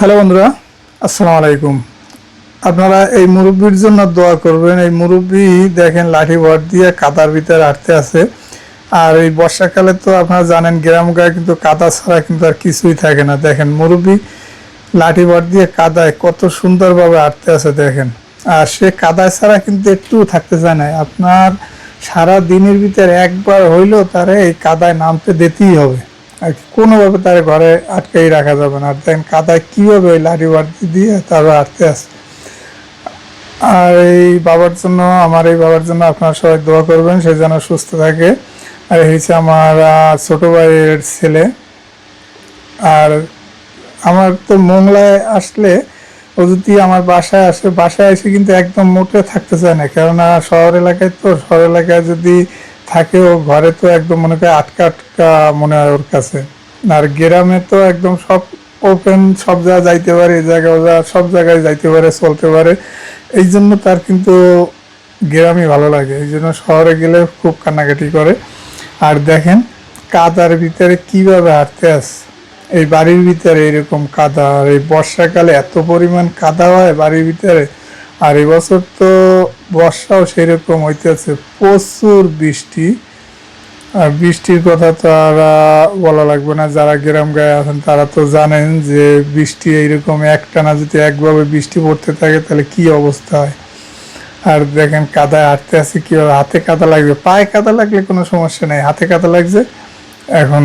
Hello বন্ধুরা, আসসালামু আলাইকুম। আপনারা এই মুরব্বীর জন্য দোয়া করবেন, এই মুরব্বি দেখেন লাঠি ভর দিয়ে কাদার ভিতরে আটতে আছে। আর এই বর্ষাকালে তো আপনারা জানেন, গ্রাম গায়ে কিন্তু কাদা ছাড়া কিন্তু আর কিছুই থাকে না। দেখেন মুরব্বি লাঠি ভর দিয়ে কাদায় কত সুন্দরভাবে আটতে আছে, দেখেন। আর সে কাদায় ছাড়া কিন্তু একটু থাকতে চায় না। আপনার সারা দিনের ভিতরে একবার হইলেও তারে এই কাদায় নামতে দিতেই হবে। কোনোভাবে তার ঘরে আটকেই রাখা যাবে না। আর দেখেন কাদায় কীভাবে ওই লাঠি বাড়তি দিয়ে তারপর আটতে আসে আর এই বাবার জন্য, আমার এই বাবার জন্য আপনারা সবাই দোয়া করবেন, সে যেন সুস্থ থাকে। আর হয়েছে আমার ছোট ভাইয়ের ছেলে। আর আমার তো মোংলায় আসলে ও যদি আমার বাসায় আসে, বাসায় এসে কিন্তু একদম মোটে থাকতে চায় না। কেননা শহর এলাকায় তো, শহর এলাকায় যদি থাকে ও ঘরে তো একদম মনে করে আটকা আটকা মনে হয় ওর কাছে। আর গ্রামে তো একদম সব ওপেন সব জায়গায় যাইতে পারে, এই জায়গা সব জায়গায় যাইতে পারে, চলতে পারে। এই জন্য তার কিন্তু গ্রামই ভালো লাগে। এই জন্য শহরে গেলে খুব কান্নাকাটি করে। আর দেখেন, কাদার ভিতরে কীভাবে হাঁটতে আস। এই বাড়ির ভিতরে এরকম কাদা, আর এই বর্ষাকালে এত পরিমাণ কাদা হয় বাড়ির ভিতরে। আর এবছর তো বর্ষাও সেই সেরকম হইতেছে, প্রচুর বৃষ্টি। আর বৃষ্টির কথা তো আর বলা লাগবে না, যারা গ্রাম গায়ে আছেন তারা তো জানেন যে বৃষ্টি এইরকম একটানা যদি একভাবে বৃষ্টি পড়তে থাকে তাহলে কি অবস্থা হয়। আর দেখেন কাদায় হাঁটতে আছে, কীভাবে হাতে কাদা লাগবে? পায়ে কাদা লাগলে কোনো সমস্যা নেই, হাতে কাদা লাগছে, এখন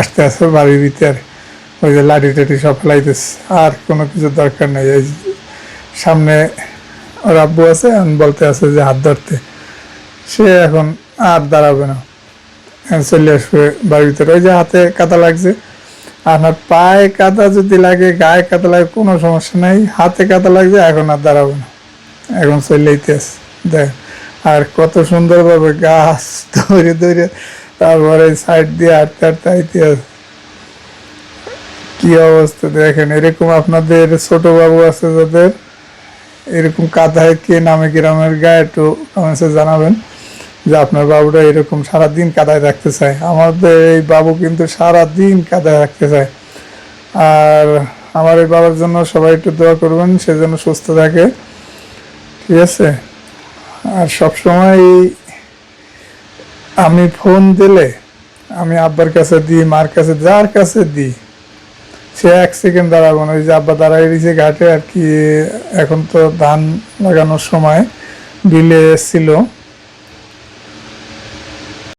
আসতে আসতে বাড়ির ভিতরে ওই যে লাঠি টাঠি সব ফেলাইতেছে, আর কোনো কিছু দরকার নেই। সামনে ওর আব্বু আছে বলতে আছে যে হাত ধরতে। সে এখন আর দাঁড়াবে না। চলে আসবে বাড়ির ভিতরে। ওই যে হাতে কাদা লাগছে। আপনার পায়ে কাদা যদি লাগে, গায়ে কাদা লাগে, কোনো সমস্যা নেই। হাতে কাদা লাগছে, এখন আর দাঁড়াবে না। এখন চলেইতে আছে। দেখ আর কত সুন্দরভাবে গাছ ধরে ধরে তারপরে সাইড দিয়ে হাঁটতে হাঁটতে আইতে আছে। কি অবস্থা দেখেন, এরকম আপনাদের ছোট বাবু আছে যাদের এরকম কাদায় কে নামে গ্রামের গায়ে একটু কমেন্টসে জানাবেন যে আপনার বাবুটা এরকম সারাদিন কাদায় রাখতে চায়। আমাদের এই বাবু কিন্তু সারাদিন কাদায় রাখতে চায়। আর আমার এই বাবার জন্য সবাই একটু দোয়া করবেন, সে যেন সুস্থ থাকে। ঠিক আছে? আর সবসময় আমি ফোন দিলে, আমি আব্বার কাছে দিই, মার কাছে, যার কাছে দিই সে এক সেকেন্ড দাঁড়াবো না, ওই যে আব্বা দাঁড়াই দিয়েছে ঘাটে আর কি, এখন তো ধান লাগানোর সময়, বিলে এসেছিল।